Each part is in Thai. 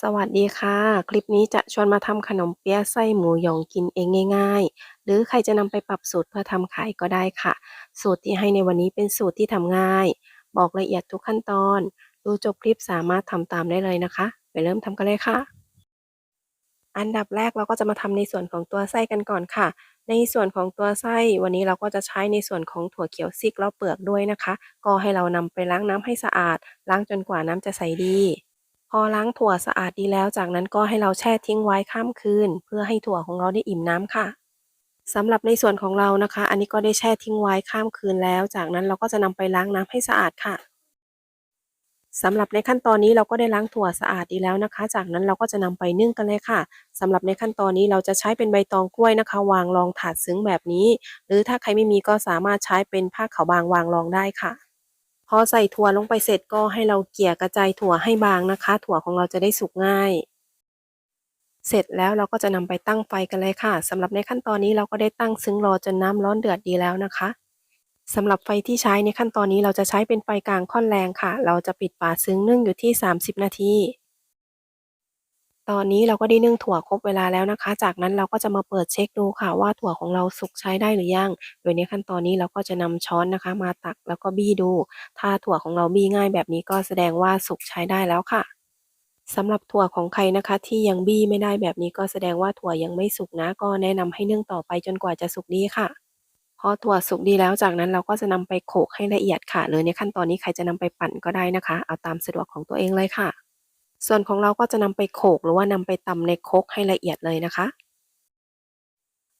สวัสดีค่ะ คลิปนี้จะชวนมาทำขนมเปี๊ยะไส้หมูหยองกินเองง่าย ๆ หรือใครจะนำไปปรับสูตรเพื่อทำขายก็ได้ค่ะ สูตรที่ให้ในวันนี้เป็นสูตรที่ทำง่าย บอกละเอียดทุกขั้นตอน ดูจบคลิปสามารถทำตามได้เลยนะคะ ไปเริ่มทำกันเลยค่ะ อันดับแรกเราก็จะมาทำในส่วนของตัวไส้กันก่อนค่ะ ในส่วนของตัวไส้วันนี้เราก็จะใช้ในส่วนของถั่วเขียวซิกแล้วเปลือกด้วยนะคะ ก็ให้เรานำไปล้างน้ำให้สะอาด ล้างจนกว่าน้ำจะใสดี อล้างถั่วสะอาดดีแล้วจากนั้นก็ให้เราแช่ทิ้งไว้ข้ามคืน เพื่อให้ถั่วของเราได้อิ่มน้ำค่ะสำหรับในส่วนของเรานะคะ อันนี้ก็ได้แช่ทิ้งไว้ข้ามคืนแล้ว จากนั้นเราก็จะนำไปล้างน้ำให้สะอาดค่ะสำหรับในขั้นตอนนี้เราก็ได้ล้างถั่วสะอาดดีแล้วนะคะ จากนั้นเราก็จะนำไปนึ่งกันเลยค่ะสำหรับในขั้นตอนนี้เราจะใช้เป็นใบตองกล้วยนะคะ วางรองถาดซึ้งแบบนี้ หรือถ้าใครไม่มีก็สามารถใช้เป็นผ้าขาวบางวางรองได้ค่ะ พอใส่ถั่วลงไปเสร็จก็ให้เราเกี่ยกระจายถั่วให้บางนะคะ ถั่วของเราจะได้สุกง่าย เสร็จแล้วเราก็จะนำไปตั้งไฟกันเลยค่ะสำหรับในขั้นตอนนี้เราก็ได้ตั้งซึ้งรอจนน้ำร้อนเดือดดีแล้วนะคะสำหรับไฟที่ใช้ในขั้นตอนนี้เราจะใช้เป็นไฟกลางค่อนแรงค่ะ เราจะปิดฝาซึ้งนึ่งอยู่ที่ 30 นาที ตอนนี้เราก็ได้นึ่งถั่วครบเวลาแล้วนะคะ จากนั้นเราก็จะมาเปิดเช็คดูค่ะว่าถั่วของเราสุกใช้ได้หรือยัง โดยในขั้นตอนนี้เราก็จะนำช้อนนะคะ มาตักแล้วก็บี้ดู ถ้าถั่วของเราบี้ง่ายแบบนี้ก็แสดงว่าสุกใช้ได้แล้วค่ะสำหรับถั่วของใครนะคะ ที่ยังบี้ไม่ได้แบบนี้ก็แสดงว่าถั่วยังไม่สุกนะ ก็แนะนำให้นึ่งต่อไปจนกว่าจะสุกดีค่ะพอถั่วสุกดีแล้วจากนั้นเราก็จะนำไปโขลกให้ละเอียดค่ะหรือในขั้นตอนนี้ใครจะนำไปปั่นก็ได้นะคะ เอาตามสะดวกของตัวเองเลยค่ะ ส่วนของเราก็จะนำไปโขกหรือว่านำไปตำในครกให้ละเอียดเลยนะคะ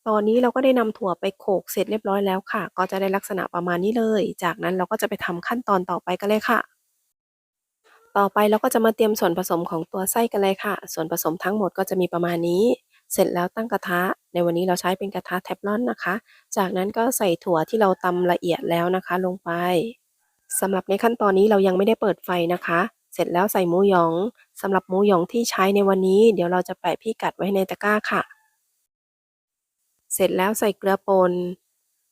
ตอนนี้เราก็ได้นำถั่วไปโขกเสร็จเรียบร้อยแล้วค่ะ ก็จะได้ลักษณะประมาณนี้เลย จากนั้นเราก็จะไปทำขั้นตอนต่อไปกันเลยค่ะ ต่อไปเราก็จะมาเตรียมส่วนผสมของตัวไส้กันเลยค่ะ ส่วนผสมทั้งหมดก็จะมีประมาณนี้ เสร็จแล้วตั้งกระทะ ในวันนี้เราใช้เป็นกระทะเทฟลอนนะคะ จากนั้นก็ใส่ถั่วที่เราตำละเอียดแล้วนะคะ ลงไปสำหรับในขั้นตอนนี้เรายังไม่ได้เปิดไฟนะคะ เสร็จแล้วใส่หมูยอง สำหรับหมูหยองที่ใช้ในวันนี้ เดี๋ยวเราจะแปะพิกัดไว้ในตะกร้าค่ะ เสร็จแล้วใส่เกลือป่น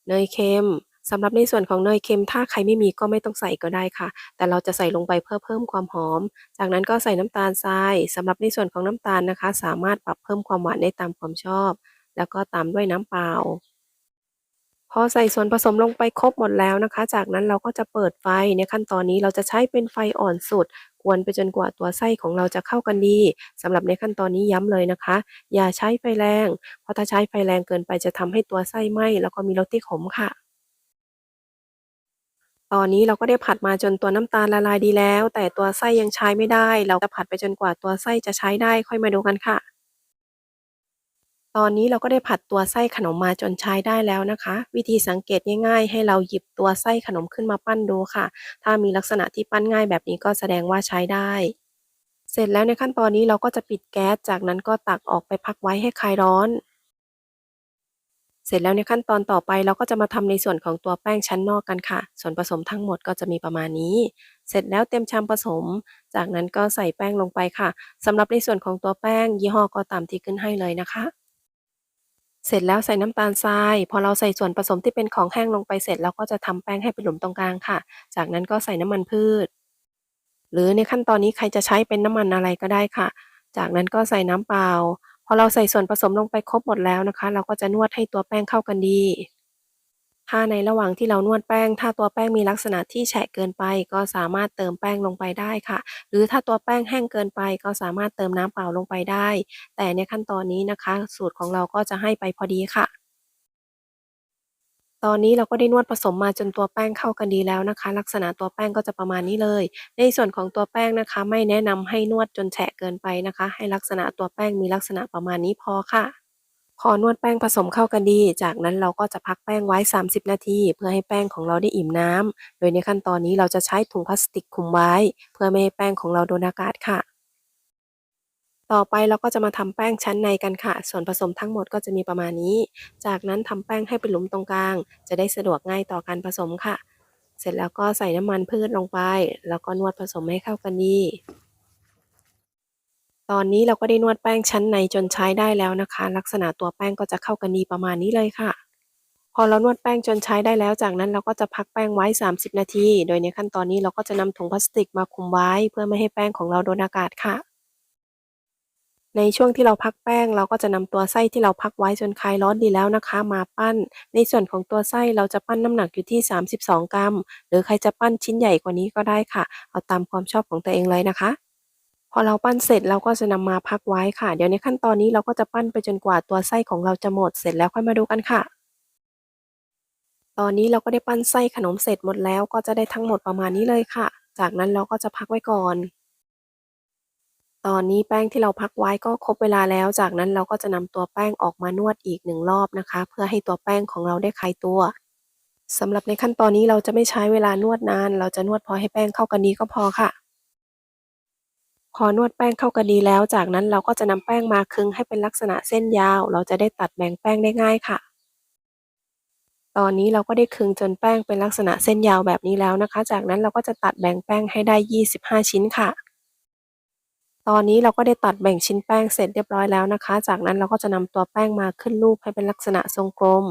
เนยเค็มสำหรับในส่วนของเนยเค็มถ้าใครไม่มีก็ไม่ต้องใส่ก็ได้ค่ะ แต่เราจะใส่ลงไปเพื่อเพิ่มความหอม จากนั้นก็ใส่น้ำตาลทรายสำหรับในส่วนของน้ำตาลนะคะ สามารถปรับเพิ่มความหวานได้ตามความชอบ แล้วก็ตามด้วยน้ำเปล่า พอใส่ส่วนผสมลงไปครบหมดแล้วนะคะ จากนั้นเราก็จะเปิดไฟในขั้นตอนนี้เราจะใช้เป็นไฟอ่อนสุดกวนไปจนกว่าตัวไส้ของเราจะเข้ากันดีสำหรับในขั้นตอนนี้ย้ำเลยนะคะ อย่าใช้ไฟแรง เพราะถ้าใช้ไฟแรงเกินไปจะทำให้ตัวไส้ไหม้แล้วก็มีรสที่ขมค่ะ ตอนนี้เราก็ได้ผัดมาจนตัวน้ำตาลละลายดีแล้ว แต่ตัวไส้ยังใช้ไม่ได้ เราจะผัดไปจนกว่าตัวไส้จะใช้ได้ค่อยมาดูกันค่ะ ตอนนี้เราก็ได้ผัดตัวไส้ขนมมาจนใช้ได้แล้วนะคะ วิธีสังเกตง่ายๆ ให้เราหยิบตัวไส้ขนมขึ้นมาปั้นดูค่ะ ถ้ามีลักษณะที่ปั้นง่ายแบบนี้ก็แสดงว่าใช้ได้ เสร็จแล้วในขั้นตอนนี้เราก็จะปิดแก๊สจากนั้นก็ตักออกไปพักไว้ให้คลายร้อน เสร็จแล้วในขั้นตอนต่อไปเราก็จะมาทำในส่วนของตัวแป้งชั้นนอกกันค่ะ ส่วนผสมทั้งหมดก็จะมีประมาณนี้ เสร็จแล้วเต็มชามผสม จากนั้นก็ใส่แป้งลงไปค่ะสำหรับในส่วนของตัวแป้งยี่ห้อก็ตามที่ขึ้นให้เลยนะคะ เสร็จแล้วใส่น้ำตาลทราย พอเราใส่ส่วนผสมที่เป็นของแห้งลงไปเสร็จเราก็จะทำแป้งให้เป็นหลุมตรงกลางค่ะ จากนั้นก็ใส่น้ำมันพืช หรือในขั้นตอนนี้ใครจะใช้เป็นน้ำมันอะไรก็ได้ค่ะ จากนั้นก็ใส่น้ำเปล่า พอเราใส่ส่วนผสมลงไปครบหมดแล้วนะคะ เราก็จะนวดให้ตัวแป้งเข้ากันดี ถ้าในระหว่างที่เรานวดแป้ง ถ้าตัวแป้งมีลักษณะที่แฉะเกินไป ก็สามารถเติมแป้งลงไปได้ค่ะ หรือถ้าตัวแป้งแห้งเกินไป ก็สามารถเติมน้ำเปล่าลงไปได้ แต่ในขั้นตอนนี้นะคะ สูตรของเราก็จะให้ไปพอดีค่ะตอนนี้เราก็ได้นวดผสมมาจนตัวแป้งเข้ากันดีแล้วนะคะ ลักษณะตัวแป้งก็จะประมาณนี้เลย ในส่วนของตัวแป้งนะคะ ไม่แนะนำให้นวดจนแฉะเกินไปนะคะ ให้ลักษณะตัวแป้งมีลักษณะประมาณนี้พอค่ะ พอนวดแป้งผสมเข้ากันดี จากนั้นเราก็จะพักแป้งไว้ 30 นาที เพื่อให้แป้งของเราได้อิ่มน้ำโดยในขั้นตอนนี้เราจะใช้ถุงพลาสติกคลุมไว้ เพื่อไม่ให้แป้งของเราโดนอากาศค่ะ ต่อไปเราก็จะมาทำแป้งชั้นในกันค่ะ ส่วนผสมทั้งหมดก็จะมีประมาณนี้ จากนั้นทำแป้งให้เป็นหลุมตรงกลาง จะได้สะดวกง่ายต่อการผสมค่ะ เสร็จแล้วก็ใส่น้ำมันพืชลงไป แล้วก็นวดผสมให้เข้ากันดี ตอนนี้เราก็ได้นวดแป้งชั้นในจนใช้ได้แล้วนะคะ ลักษณะตัวแป้งก็จะเข้ากันดีประมาณนี้เลยค่ะ พอเรานวดแป้งจนใช้ได้แล้ว จากนั้นเราก็จะพักแป้งไว้ 30 นาที โดยในขั้นตอนนี้เราก็จะนำถุงพลาสติกมาคลุมไว้ เพื่อไม่ให้แป้งของเราโดนอากาศค่ะ ในช่วงที่เราพักแป้ง เราก็จะนำตัวไส้ที่เราพักไว้จนคลายร้อนดีแล้วนะคะ มาปั้น ในส่วนของตัวไส้เราจะปั้นน้ำหนักอยู่ที่ 32 กรัม หรือใครจะปั้นชิ้นใหญ่กว่านี้ก็ได้ค่ะ เอาตามความชอบของตัวเองเลยนะคะ พอเราปั้นเสร็จเราก็จะนำมาพักไว้ค่ะ เดี๋ยวในขั้นตอนนี้เราก็จะปั้นไปจนกว่าตัวไส้ของเราจะหมดเสร็จแล้วค่อยมาดูกันค่ะ ตอนนี้เราก็ได้ปั้นไส้ขนมเสร็จหมดแล้วก็จะได้ทั้งหมดประมาณนี้เลยค่ะ จากนั้นเราก็จะพักไว้ก่อน ตอนนี้แป้งที่เราพักไว้ก็ครบเวลาแล้ว จากนั้นเราก็จะนำตัวแป้งออกมานวดอีกหนึ่งรอบนะคะ เพื่อให้ตัวแป้งของเราได้คลายตัวสำหรับในขั้นตอนนี้เราจะไม่ใช้เวลานวดนาน เราจะนวดพอให้แป้งเข้ากันดีก็พอค่ะ พอนวดแป้งเข้ากันดีแล้ว จากนั้นเราก็จะนำแป้งมาคึงให้เป็นลักษณะเส้นยาว เราจะได้ตัดแบ่งแป้งได้ง่ายค่ะ ตอนนี้เราก็ได้คึงจนแป้งเป็นลักษณะเส้นยาวแบบนี้แล้วนะคะ จากนั้นเราก็จะตัดแบ่งแป้งให้ได้ 25 ชิ้นค่ะ ตอนนี้เราก็ได้ตัดแบ่งชิ้นแป้งเสร็จเรียบร้อยแล้วนะคะ จากนั้นเราก็จะนำตัวแป้งมาขึ้นรูปให้เป็นลักษณะทรงกลม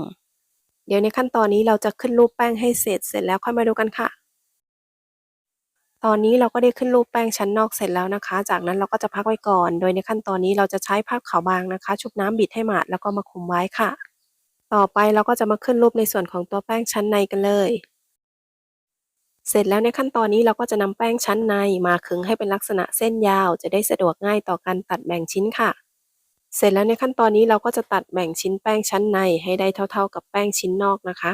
เดี๋ยวในขั้นตอนนี้เราจะขึ้นรูปแป้งให้เสร็จเสร็จแล้วค่อยมาดูกันค่ะ ตอนนี้เราก็ได้ขึ้นรูปแป้งชั้นนอกเสร็จแล้วนะคะ จากนั้นเราก็จะพักไว้ก่อน โดยในขั้นตอนนี้เราจะใช้ผ้าขาวบางนะคะ ชุบน้ำบิดให้หมาดแล้วก็มาคุมไว้ค่ะ ต่อไปเราก็จะมาขึ้นรูปในส่วนของตัวแป้งชั้นในกันเลย เสร็จแล้วในขั้นตอนนี้เราก็จะนำแป้งชั้นในมาขึงให้เป็นลักษณะเส้นยาว จะได้สะดวกง่ายต่อการตัดแบ่งชิ้นค่ะ เสร็จแล้วในขั้นตอนนี้เราก็จะตัดแบ่งชิ้นแป้งชั้นในให้ได้เท่า ๆ กับแป้งชิ้นนอกนะคะ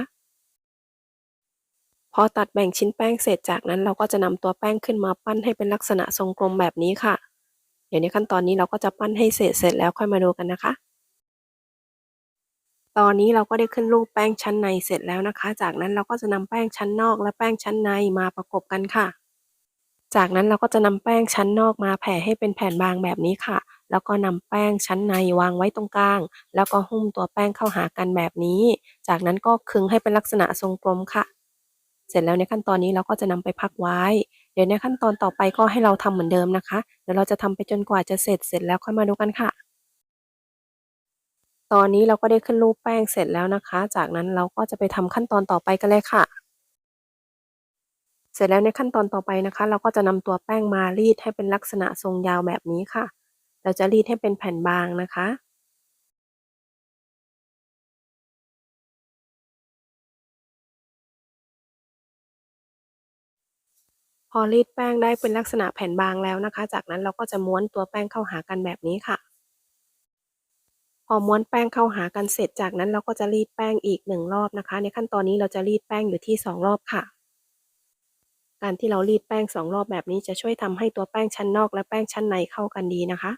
พอตัดแบ่งชิ้นแป้งเสร็จจากนั้นเราก็จะนำตัวแป้งขึ้นมาปั้นให้เป็นลักษณะทรงกลมแบบนี้ค่ะ เดี๋ยวในขั้นตอนนี้เราก็จะปั้นให้เสร็จเสร็จแล้วค่อยมาดูกันนะคะ ตอนนี้เราก็ได้ขึ้นรูปแป้งชั้นในเสร็จแล้วนะคะ จากนั้นเราก็จะนำแป้งชั้นนอกและแป้งชั้นในมาประกบกันค่ะ จากนั้นเราก็จะนำแป้งชั้นนอกมาแผ่ให้เป็นแผ่นบางแบบนี้ค่ะ แล้วก็นำแป้งชั้นในวางไว้ตรงกลาง แล้วก็หุ้มตัวแป้งเข้าหากันแบบนี้ จากนั้นก็คึงให้เป็นลักษณะทรงกลมค่ะ เสร็จแล้วในขั้นตอนนี้เราก็จะนำไปพักไว้ เดี๋ยวในขั้นตอนต่อไปก็ให้เราทำเหมือนเดิมนะคะ เดี๋ยวเราจะทำไปจนกว่าจะเสร็จเสร็จแล้วค่อยมาดูกันค่ะ ตอนนี้เราก็ได้ขึ้นรูปแป้งเสร็จแล้วนะคะ จากนั้นเราก็จะไปทำขั้นตอนต่อไปกันเลยค่ะ เสร็จแล้วในขั้นตอนต่อไปนะคะ เราก็จะนำตัวแป้งมารีดให้เป็นลักษณะทรงยาวแบบนี้ค่ะ เราจะรีดให้เป็นแผ่นบางนะคะ พอรีดแป้งได้เป็นลักษณะแผ่นบางแล้วนะคะ จากนั้นเราก็จะม้วนตัวแป้งเข้าหากันแบบนี้ค่ะ พอม้วนแป้งเข้าหากันเสร็จจากนั้นเราก็จะรีดแป้งอีกหนึ่งรอบนะคะ ในขั้นตอนนี้เราจะรีดแป้งอยู่ที่สองรอบค่ะ การที่เรารีดแป้งสองรอบแบบนี้จะช่วยทำให้ตัวแป้งชั้นนอกและแป้งชั้นในเข้ากันดีนะคะ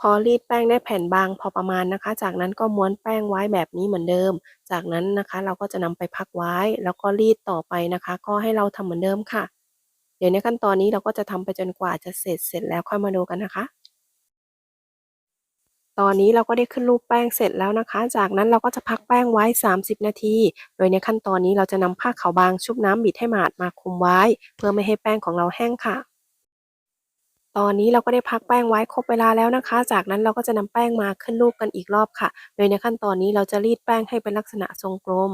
พอรีดแป้งได้แผ่นบางพอประมาณนะคะ จากนั้นก็ม้วนแป้งไว้แบบนี้เหมือนเดิม จากนั้นนะคะเราก็จะนำไปพักไว้ แล้วก็รีดต่อไปนะคะ ก็ให้เราทำเหมือนเดิมค่ะ เดี๋ยวในขั้นตอนนี้เราก็จะทำไปจนกว่าจะเสร็จเสร็จแล้วค่อยมาดูกันนะคะ ตอนนี้เราก็ได้ขึ้นรูปแป้งเสร็จแล้วนะคะ จากนั้นเราก็จะพักแป้งไว้ 30 นาที โดยในขั้นตอนนี้เราจะนำผ้าขาวบางชุบน้ำบิดให้หมาดมาคลุมไว้ เพื่อไม่ให้แป้งของเราแห้งค่ะ ตอนนี้เราก็ได้พักแป้งไว้ครบเวลาแล้วนะคะ จากนั้นเราก็จะนำแป้งมาขึ้นรูปกันอีกรอบค่ะ โดยในขั้นตอนนี้เราจะรีดแป้งให้เป็นลักษณะทรงกลม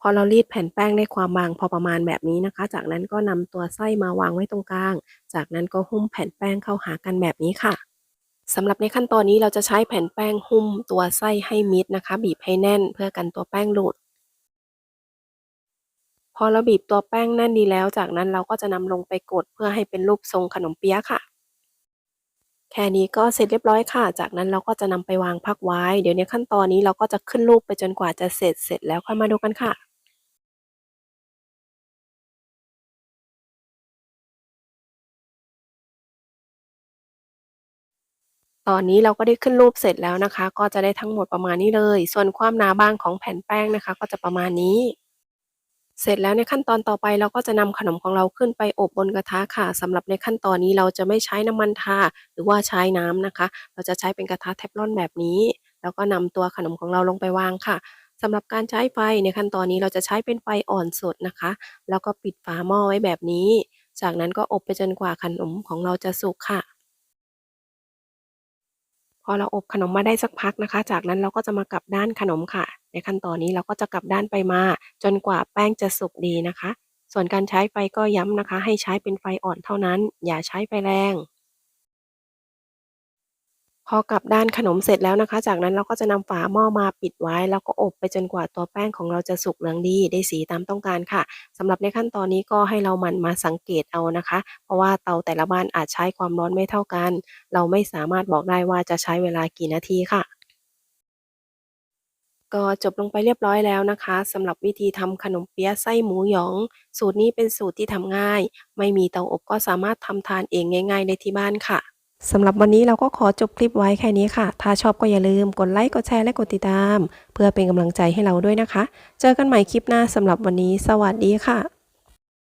พอเรารีดแผ่นแป้งได้ความบางพอประมาณแบบนี้นะคะ จากนั้นก็นำตัวไส้มาวางไว้ตรงกลาง จากนั้นก็หุ้มแผ่นแป้งเข้าหากันแบบนี้ค่ะ สำหรับในขั้นตอนนี้เราจะใช้แผ่นแป้งหุ้มตัวไส้ให้มิดนะคะ บีบให้แน่นเพื่อกันตัวแป้งหลุด พอเราบีบตัวแป้งแน่นดีแล้ว จากนั้นเราก็จะนำลงไปกดเพื่อให้เป็นรูปทรงขนมเปี๊ยะค่ะ แค่นี้ก็เสร็จเรียบร้อยค่ะ จากนั้นเราก็จะนำไปวางพักไว้ เดี๋ยวในขั้นตอนนี้เราก็จะขึ้นรูปไปจนกว่าจะเสร็จเสร็จแล้วค่อยมาดูกันค่ะ ตอนนี้เราก็ได้ขึ้นรูปเสร็จแล้วนะคะ ก็จะได้ทั้งหมดประมาณนี้เลย ส่วนความหนาบางของแผ่นแป้งนะคะ ก็จะประมาณนี้ เสร็จแล้วในขั้นตอนต่อไปเราก็จะนำขนมของเราขึ้นไปอบบนกระทะค่ะสำหรับในขั้นตอนนี้เราจะไม่ใช้น้ำมันทาหรือว่าใช้น้ำนะคะ เราจะใช้เป็นกระทะเทฟลอนแบบนี้ แล้วก็นำตัวขนมของเราลงไปวางค่ะสำหรับการใช้ไฟในขั้นตอนนี้เราจะใช้เป็นไฟอ่อนสดนะคะ แล้วก็ปิดฝาหม้อไว้แบบนี้ จากนั้นก็อบไปจนกว่าขนมของเราจะสุกค่ะ พอเราอบขนมมาได้สักพักนะคะ จากนั้นเราก็จะมากลับด้านขนมค่ะ ในขั้นตอนนี้เราก็จะกลับด้านไปมา จนกว่าแป้งจะสุกดีนะคะ ส่วนการใช้ไฟก็ย้ำนะคะ ให้ใช้เป็นไฟอ่อนเท่านั้น อย่าใช้ไฟแรง พอกลับด้านขนมเสร็จแล้วนะคะ จากนั้นเราก็จะนำฝาหม้อมาปิดไว้ แล้วก็อบไปจนกว่าตัวแป้งของเราจะสุกเหลืองดีได้สีตามต้องการค่ะสำหรับในขั้นตอนนี้ก็ให้เราหมั่นมาสังเกตเอานะคะ เพราะว่าเตาแต่ละบ้านอาจใช้ความร้อนไม่เท่ากัน เราไม่สามารถบอกได้ว่าจะใช้เวลากี่นาทีค่ะก็จบลงไปเรียบร้อยแล้วนะคะสำหรับวิธีทำขนมเปี๊ยะไส้หมูหยอง สูตรนี้เป็นสูตรที่ทำง่าย ไม่มีเตาอบก็สามารถทำทานเองง่าย ๆ ได้ที่บ้านค่ะ สำหรับวันนี้เราก็ขอจบคลิปไว้แค่นี้ค่ะ ถ้าชอบก็อย่าลืมกดไลค์ กดแชร์ และกดติดตาม เพื่อเป็นกำลังใจให้เราด้วยนะคะ เจอกันใหม่คลิปหน้าสำหรับวันนี้ สวัสดีค่ะ